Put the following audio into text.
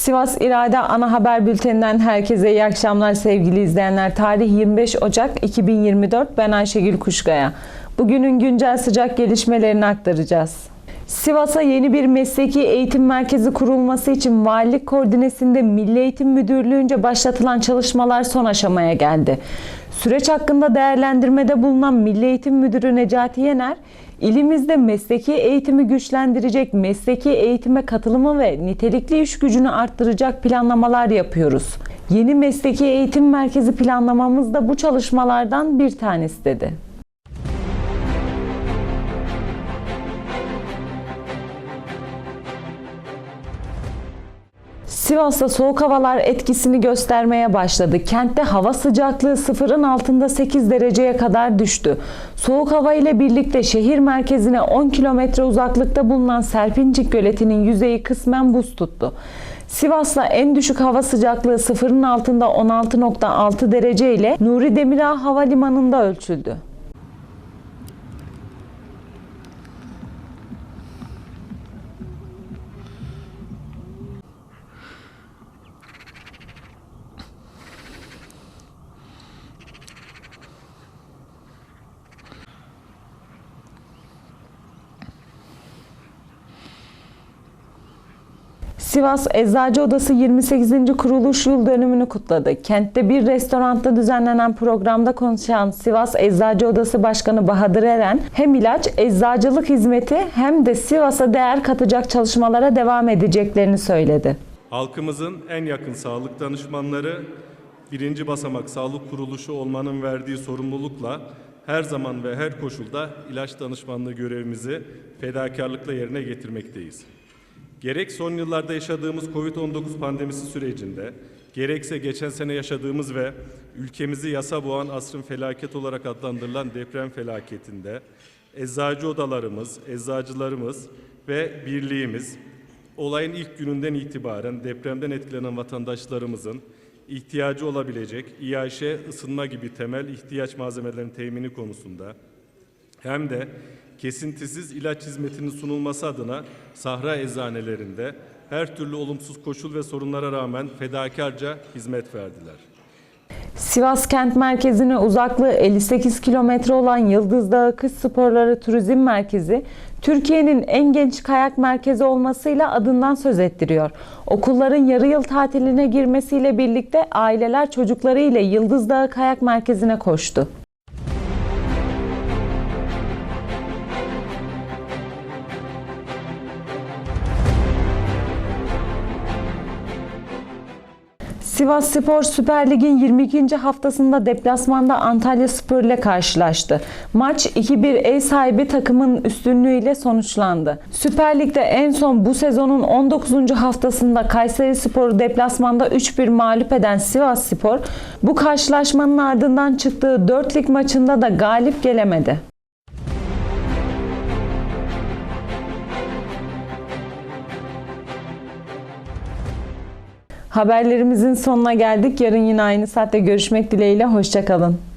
Sivas İrade Ana Haber Bülteninden herkese iyi akşamlar sevgili izleyenler. Tarih 25 Ocak 2024. Ben Ayşegül Kuşkaya. Bugünün güncel sıcak gelişmelerini aktaracağız. Sivas'a yeni bir mesleki eğitim merkezi kurulması için valilik koordinesinde Milli Eğitim Müdürlüğü'nce başlatılan çalışmalar son aşamaya geldi. Süreç hakkında değerlendirmede bulunan Milli Eğitim Müdürü Necati Yener, ilimizde mesleki eğitimi güçlendirecek, mesleki eğitime katılımı ve nitelikli iş gücünü arttıracak planlamalar yapıyoruz. Yeni mesleki eğitim merkezi planlamamız da bu çalışmalardan bir tanesi dedi. Sivas'ta soğuk havalar etkisini göstermeye başladı. Kentte hava sıcaklığı sıfırın altında 8 dereceye kadar düştü. Soğuk hava ile birlikte şehir merkezine 10 kilometre uzaklıkta bulunan Serpincik Göleti'nin yüzeyi kısmen buz tuttu. Sivas'ta en düşük hava sıcaklığı sıfırın altında 16.6 derece ile Nuri Demirağ Havalimanı'nda ölçüldü. Sivas Eczacı Odası 28. kuruluş yıl dönümünü kutladı. Kentte bir restoranda düzenlenen programda konuşan Sivas Eczacı Odası Başkanı Bahadır Eren, hem ilaç, eczacılık hizmeti hem de Sivas'a değer katacak çalışmalara devam edeceklerini söyledi. Halkımızın en yakın sağlık danışmanları, birinci basamak sağlık kuruluşu olmanın verdiği sorumlulukla her zaman ve her koşulda ilaç danışmanlığı görevimizi fedakarlıkla yerine getirmekteyiz. Gerek son yıllarda yaşadığımız Covid-19 pandemisi sürecinde, gerekse geçen sene yaşadığımız ve ülkemizi yasa boğan asrın felaket olarak adlandırılan deprem felaketinde, eczacı odalarımız, eczacılarımız ve birliğimiz olayın ilk gününden itibaren depremden etkilenen vatandaşlarımızın ihtiyacı olabilecek İAŞ, ısınma gibi temel ihtiyaç malzemelerinin temini konusunda hem de kesintisiz ilaç hizmetinin sunulması adına sahra eczanelerinde her türlü olumsuz koşul ve sorunlara rağmen fedakarca hizmet verdiler. Sivas kent merkezine uzaklığı 58 kilometre olan Yıldız Dağı Kış Sporları Turizm Merkezi, Türkiye'nin en genç kayak merkezi olmasıyla adından söz ettiriyor. Okulların yarı yıl tatiline girmesiyle birlikte aileler çocukları ile Yıldız Dağı Kayak Merkezi'ne koştu. Sivas Spor Süper Lig'in 22. haftasında deplasmanda Antalya Spor ile karşılaştı. Maç 2-1 ev sahibi takımın üstünlüğüyle sonuçlandı. Süper Lig'de en son bu sezonun 19. haftasında Kayseri Spor'u deplasmanda 3-1 mağlup eden Sivas Spor, bu karşılaşmanın ardından çıktığı 4 lig maçında da galip gelemedi. Haberlerimizin sonuna geldik. Yarın yine aynı saatte görüşmek dileğiyle. Hoşçakalın.